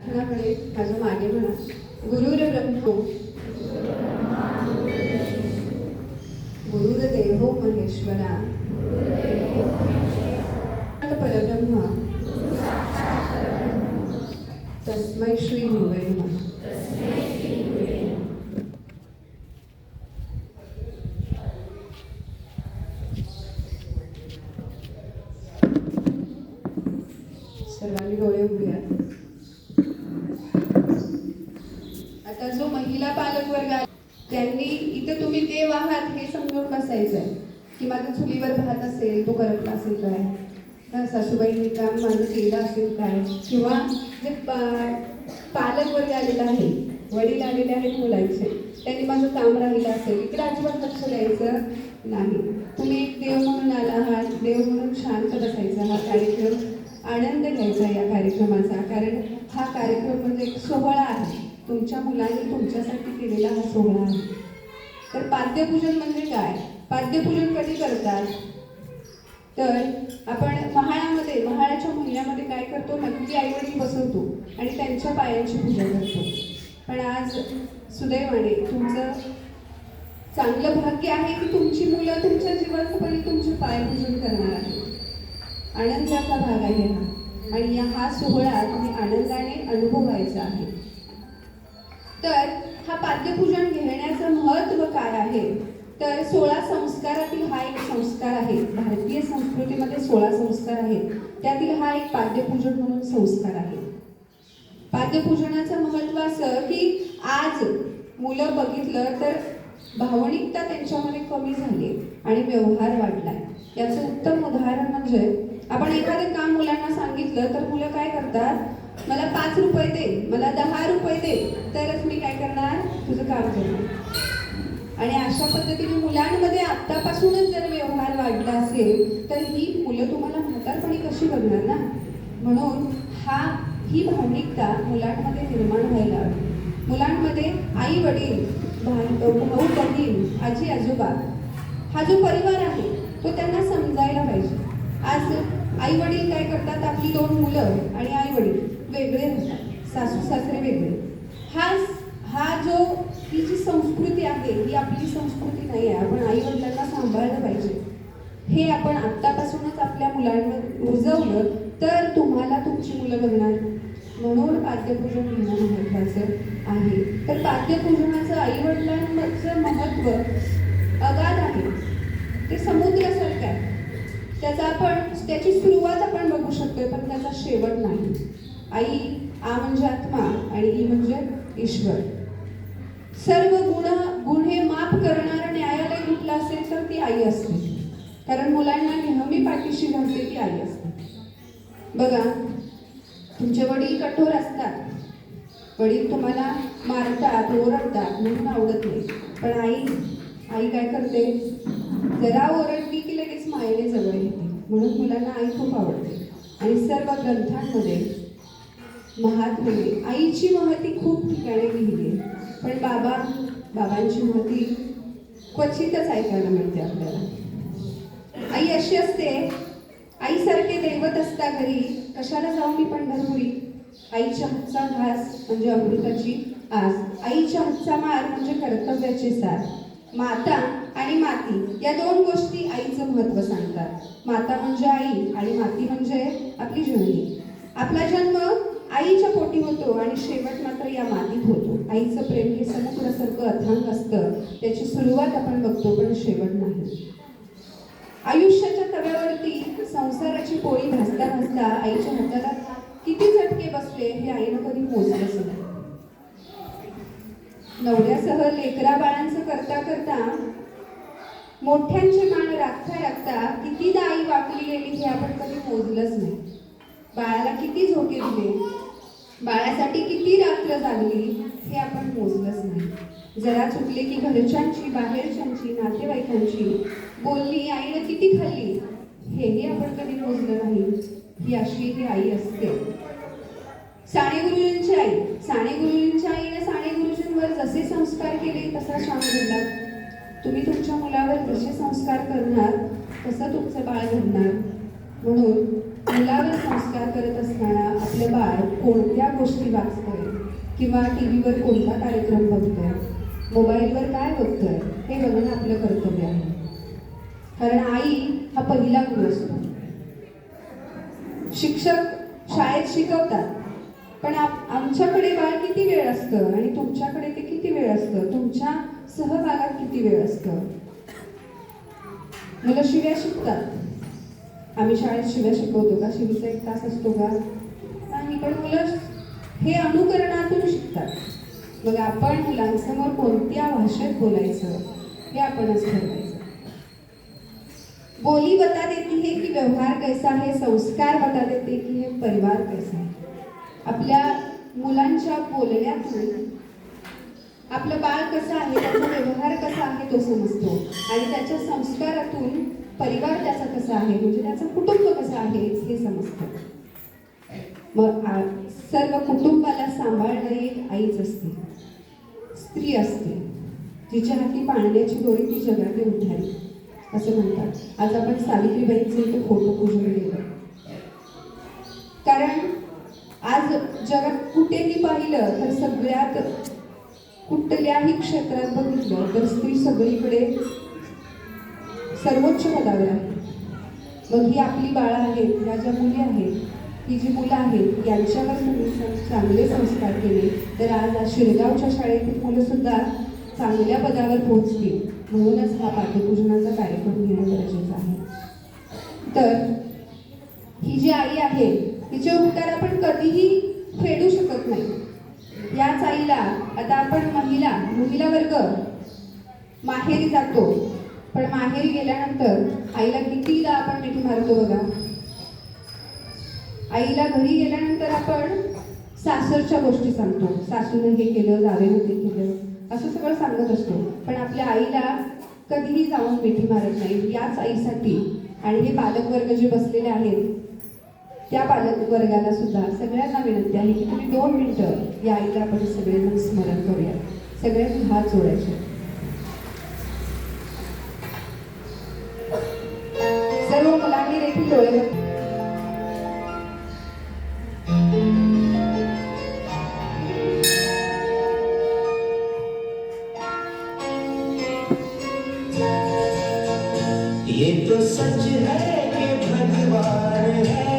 प्रार्थनाकडे माझं मागे म्हणा. गुरुर ब्रह्मो. देहो महेश्वरा. परब्रह्म तस्मै श्री गुरुवे नमः. सर्वांनी डोळे उघडूयात आता जो महिला पालक वर्ग आहे त्यांनी इथं तुम्ही देव आहात हे समजून बसायचं आहे की माझं चुलीवर भात असेल तो करत असेल काय? तर सासूबाईंनी काम माझं केलं असेल काय? किंवा जे पा- पालक वर्ग आलेला आहे वडील आलेले आहेत मुलांचे त्यांनी माझं काम राहिलं असेल इकडे अजिबात लक्ष द्यायचं नाही. तुम्ही एक देव म्हणून आला आहात देव म्हणून शांत बसायचा हा कार्यक्रम आनंद घ्यायचा या कार्यक्रमाचा कारण हा कार्यक्रम म्हणजे एक सोहळा आहे. तुमच्या मुलांनी तुमच्यासाठी केलेला हा सोहळा आहे. तर पाद्यपूजन म्हणजे काय? पाद्यपूजन कधी करतात? तर आपण महाळामध्ये महाळाच्या महिन्यामध्ये काय करतो? नक्की आईवडील बसवतो आणि त्यांच्या पायांची पूजा करतो. पण आज सुदैवाने तुमचं चांगलं भाग्य आहे की तुमची मुलं तुमच्या जीवनपणे तुमचे पायपूजन करणार आहेत. आनंदाचा भाग आहे हा. आणि या हा सोहळा तुम्ही आनंदाने अनुभवायचा आहे. तर हा पाद्यपूजन घेण्याचं महत्त्व काय आहे? तर सोळा संस्कारातील हा एक संस्कार आहे. भारतीय संस्कृतीमध्ये सोळा संस्कार आहेत. त्यातील हा एक पाद्यपूजन म्हणून संस्कार आहे. पाद्यपूजनाचं महत्त्व असं की आज मुलं बघितलं तर भावनिकता त्यांच्यामध्ये कमी झाली आणि व्यवहार वाढलाय याचं उत्तम उदाहरण म्हणजे आपण एखादं काम मुलांना सांगितलं तर मुलं काय करतात? मला पाच रुपये दे मला दहा रुपये दे तरच मी काय करणार? तुझं काम करणार आणि अशा पद्धतीने मुलांमध्ये आत्तापासूनच जर व्यवहार वाढला असेल तर ही मुलं तुम्हाला म्हातारपणी कशी बघणार ना? म्हणून हा ही भावनिकता मुलांमध्ये निर्माण व्हायला हवी. मुलांमध्ये आई वडील भाऊ बहीण आजी आजोबा हा जो परिवार आहे तो त्यांना समजायला पाहिजे. आज आई वडील काय करतात आपली दोन मुलं आणि आई वडील वेगळे राहतात सासू सासरे वेगळे. हा हा जो ही जी संस्कृती आहे ही आपली संस्कृती नाही आहे. आपण आई वडिलांना सांभाळलं पाहिजे. हे आपण आत्तापासूनच आपल्या मुलांवर रुजवलं तर तुम्हाला तुमची मुलं बघणार. म्हणून पाद्यपूजन घेणं महत्त्वाचं आहे. तर पाद्यपूजनाचं आई वडिलांचं महत्त्व अगाध आहे. ते समुद्रासारखं आहे. त्याचा आपण त्याची सुरुवात आपण बघू शकतोय पण त्याचा शेवट नाही. आई आ म्हणजे आत्मा आणि ई म्हणजे ईश्वर. सर्व गुण गुन्हे माफ करणारं न्यायालय कुठलं असेल तर ती आई असते. कारण मुलांना नेहमी पाठीशी घालते ती आई असते. बघा तुमचे वडील कठोर असतात. वडील तुम्हाला मारतात ओरडतात म्हणून आवडत नाही. पण आई आई काय करते? जरा ओरडली की लगेच मायेने जवळ येते. म्हणून मुलांना आई खूप आवडते. आणि सर्व ग्रंथांमध्ये महात्म्य आईची महती खूप ठिकाणी लिहिली आहे. पण बाबा बाबांची महती क्वचितच ऐकायला मिळते आपल्याला. आई अशी असते आईसारखे दैवत असता घरी कशाला जाऊ मी पंढरपुरी? आईच्या हातचा घास म्हणजे अमृताची आस. आईच्या हातचा मार म्हणजे कर्तव्याचे सार. माता आणि माती या दोन गोष्टी आईचं महत्त्व सांगतात. माता म्हणजे आई आणि माती म्हणजे आपली जननी आपला जन्म आईच्या पोटी होतो आणि शेवट मात्र या मातीत होतो. आईचं प्रेम हे समुद्रासारखं अथांग असतं. त्याची सुरुवात आपण बघतो पण शेवट नाही. आयुष्याच्या तव्यावरती संसाराची पोळी भाजता भाजता आईच्या हाताला किती झटके बसले हे आईनं कधी मोजलंच नाही. नवऱ्यासह लेकरा बाळांचं करता करता मोठ्यांचे मान राखता राखता कितीदा आई वाकली गेली हे आपण कधी मोजलंच नाही. बाळाला किती झोके दिले? बाळासाठी किती रात्र जागली हे आपण मोजलंच नाही. जरा चुकले की घरच्यांची बाहेरच्यांची नातेवाईकांची. बोलली आईनं किती खाल्ली? हेही आपण कधी मोजलं नाही. ही अशी ही आई असते. साने गुरुजींची आई. साने गुरुजींच्या आईने साने गुरुजींवर जसे संस्कार केले तसा श्याम घडला. तुम्ही तुमच्या मुलावर जसे संस्कार करणार तसं तुमचं बाळ घडणार. म्हणून मुलावर संस्कार करत असताना आपलं बाळ कोणत्या गोष्टी वाचतंय किंवा टी व्हीवर कोणता कार्यक्रम बघतोय? मोबाईलवर काय बघतोय? हे बघणं आपलं कर्तव्य आहे. कारण आई हा पहिला गुरु असतो. शिक्षक शाळेत शिकवतात पण आप- आमच्याकडे बाळ किती वेळ असतं आणि तुमच्याकडे ते किती वेळ असतं? तुमच्या सहभागात किती वेळ असतं? मुलं शिव्या शिकतात. आम्ही शाळेत शिव्या शिकवतो का? शिवीचा एक तास असतो का? नाही पण मुलं हे अनुकरणातून शिकतात. मग आपण मुलांसमोर कोणत्या भाषेत बोलायचं हे आपणच ठरवायचं. बोली बता देती है की व्यवहार कैसा है संस्कार बता देते की हे परिवार कैसा है. आपल्या मुलांच्या बोलण्यातून आपलं बाळ कसं आहे त्याचा व्यवहार कसा आहे तो समजतो. आणि त्याच्या संस्कारातून परिवार त्याचा कसा आहे? म्हणजे त्याचं कुटुंब कसं आहे? हे समजतं. मग सर्व कुटुंबाला सांभाळणारी एक आईच असते. स्त्री असते. तिच्या हाती पाळण्याची दोरी ती जगाने उठाली असं म्हणतात. आज आपण सावित्रीबाईंचे इथे फोटो पूजन केलं. कारण आज जगात कुठेही पाहिलं तर सगळ्यात कुठल्याही क्षेत्रात बघितलं तर स्त्री सगळीकडे सर्वोच्च पदावर आहे. मग ही आपली बाळं आहेत ह्या ज्या मुली आहेत ही जी मुलं आहेत यांच्यावर तुम्ही चांगले संस्कार केले तर आज आज शिरगावच्या शाळेतील मुलंसुद्धा चांगल्या पदावर पोहोचतील. म्हणूनच हा पाठ्यपूजनाचा कार्यक्रम घेणं गरजेचं आहे. तर ही जी आई आहे तिचे उपकार आपण कधीही फेडू शकत नाही. याच आईला आता आपण महिला महिला वर्ग माहेरी जातो. पण माहेरी गेल्यानंतर आईला कितीदा आपण मिठी मारतो बघा. आईला घरी गेल्यानंतर आपण सासरच्या गोष्टी सांगतो. सासूनं हे केलं जावेनं ते केलं असं सगळं सांगत असतो. पण आपल्या आईला कधीही जाऊन मिठी मारत नाही. याच आईसाठी आणि हे पालकवर्ग जे बसलेले आहेत त्या पालकवर्गाला सुद्धा सगळ्यांना विनंती आहे की तुम्ही दोन मिनटं या आईला आपण सगळेजण स्मरण करूया. सगळ्यांनी हात जोडायचे. मुलांनी ये तो सच है कि भगवान है।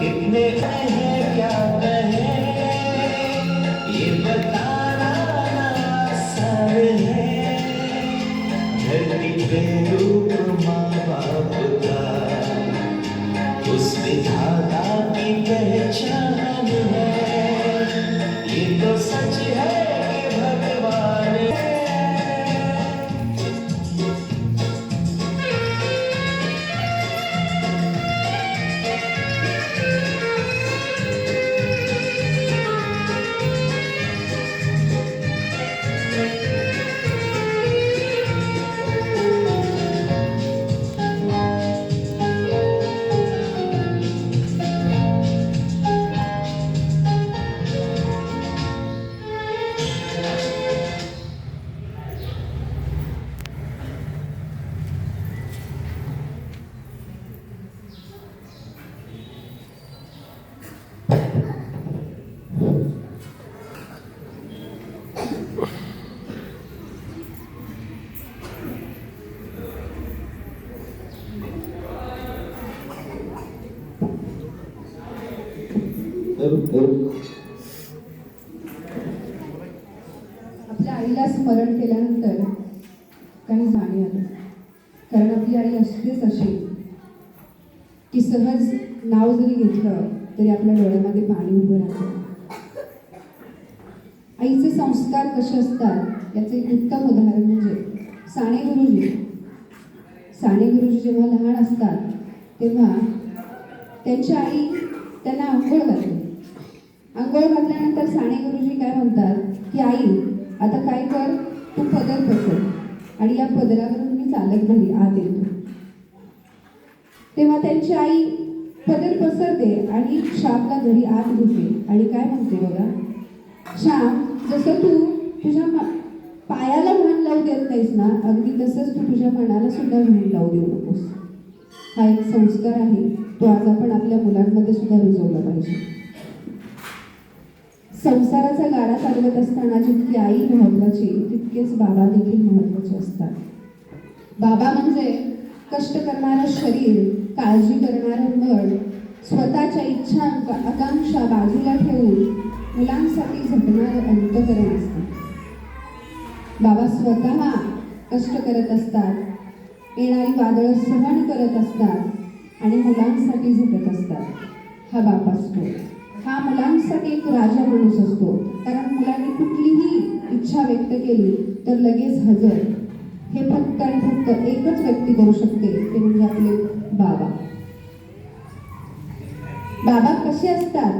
कितने हैं क्या कहे ये बताना आसान है आपल्या आईला स्मरण केल्यानंतर काही जाणी आलं. कारण आपली आई असतेच अशी की सहज नाव जरी घेतलं तरी आपल्या डोळ्यामध्ये पाणी उभं राहतं. आईचे संस्कार कसे असतात याचे उत्तम उदाहरण म्हणजे साने गुरुजी. साने गुरुजी जेव्हा लहान असतात तेव्हा त्यांची आई त्यांना अंघोळ घातल्यानंतर साने गुरुजी काय म्हणतात? की आई आता काय कर? तू पदर पसर आणि या पदरावरून मी चालत घरी आत येतो. तेव्हा त्यांची आई पदर पसरते आणि श्यामला घरी आत घेते. आणि काय म्हणते बघा? श्याम जसं तू तुझ्या पायाला म्हण लावू देत नाहीस ना अगदी तसंच तू तुझ्या मनाला सुद्धा म्हण लावू देऊ नकोस. हा एक संस्कार आहे. तो आज आपण आपल्या मुलांमध्ये सुद्धा रुजवला पाहिजे. संसाराचा गाडा चालवत असताना जितकी आई महत्वाची तितकेच बाबा देखील महत्त्वाचे असतात. बाबा म्हणजे कष्ट करणारं शरीर काळजी करणारं मन स्वतःच्या इच्छा आकांक्षा बाजूला ठेवून मुलांसाठी झटणारं अंतकरण असतं. बाबा स्वतः कष्ट करत असतात येणारी वादळं सहन करत असतात आणि मुलांसाठी झटत असतात. हा बापा असतो हा मुलांसाठी एक राजा माणूस असतो. कारण मुलांनी कुठलीही इच्छा व्यक्त केली तर लगेच हजर. हे फक्त आणि फक्त एकच व्यक्ती करू शकते ते म्हणजे आपले बाबा. बाबा कसे असतात?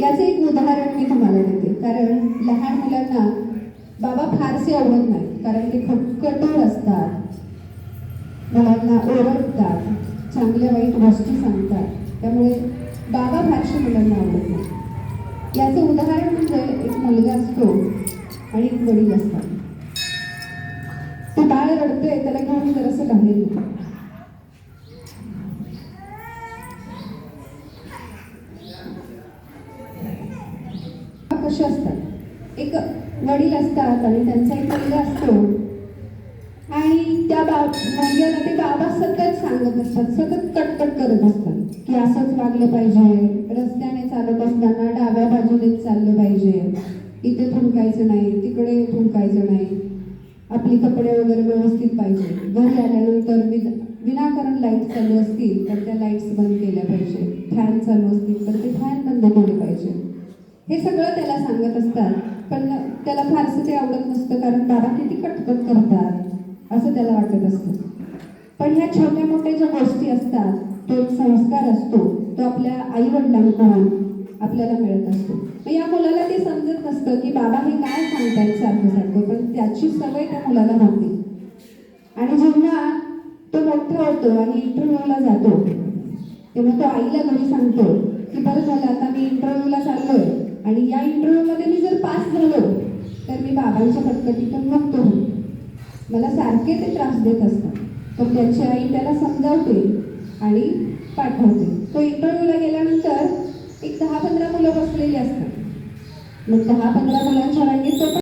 याचे एक उदाहरण मी तुम्हाला देते. कारण लहान मुलांना बाबा फारसे आवडत नाहीत. कारण ते खूप असतात. मुलांना ओरडतात. चांगल्या वाईट गोष्टी सांगतात. त्यामुळे बाबा फारसे मुलांना आवडत नाही. याचं उदाहरण म्हणजे एक मुलगा असतो आणि एक वडील असतात. ते बाळ रडतोय त्याला घेऊन जरासं बाहेर येतो कसे असतात? एक वडील असतात आणि त्यांचा एक मुलगा असतो. आणि त्या बाब मुलग्याला म्हणजे ते बाबा सतत सांगत असतात सतत कटकट करत असतात. की असंच वागलं पाहिजे. रस्त्याने चालत असताना डाव्या बाजूने चाललं पाहिजे. इथे थुंकायचं नाही तिकडे थुंकायचं नाही. आपली कपडे वगैरे व्यवस्थित पाहिजे. घरी आल्यानंतर विनाकारण लाइट चालू असतील तर त्या लाईट्स बंद केल्या पाहिजे. फॅन चालू असतील तर ते फॅन बंद केले पाहिजे. हे सगळं त्याला सांगत असतात. पण त्याला फारसं ते आवडत नसतं कारण बाबा किती कटकट करतात. असं त्याला वाटत असतं. पण ह्या छोट्या मोठ्या ज्या गोष्टी असतात तो एक संस्कार असतो तो आपल्या आई वडिलांकडून आपल्याला मिळत असतो. मग या मुलाला ते समजत नसतं की बाबा हे काय सांगतायत सारखं सारखं पण त्याची सवय त्या मुलाला होते आणि जेव्हा तो मोठा होतो आणि इंटरव्ह्यूला जातो तेव्हा तो आईला घरी सांगतो की बरं झालं आता मी इंटरव्ह्यूला चाललोय आणि या इंटरव्ह्यूमध्ये मी जर पास झालो तर मी बाबांच्या पटकटीतून मुक्त होईल मला सारखे ते त्रास देत असतात. पण त्याची आई त्याला समजावते आणि पाठवते. तो इंटरव्ह्यूला गेल्यानंतर एक दहा पंधरा मुलं बसलेली असतात. मग दहा पंधरा मुलांच्या रांगेत तो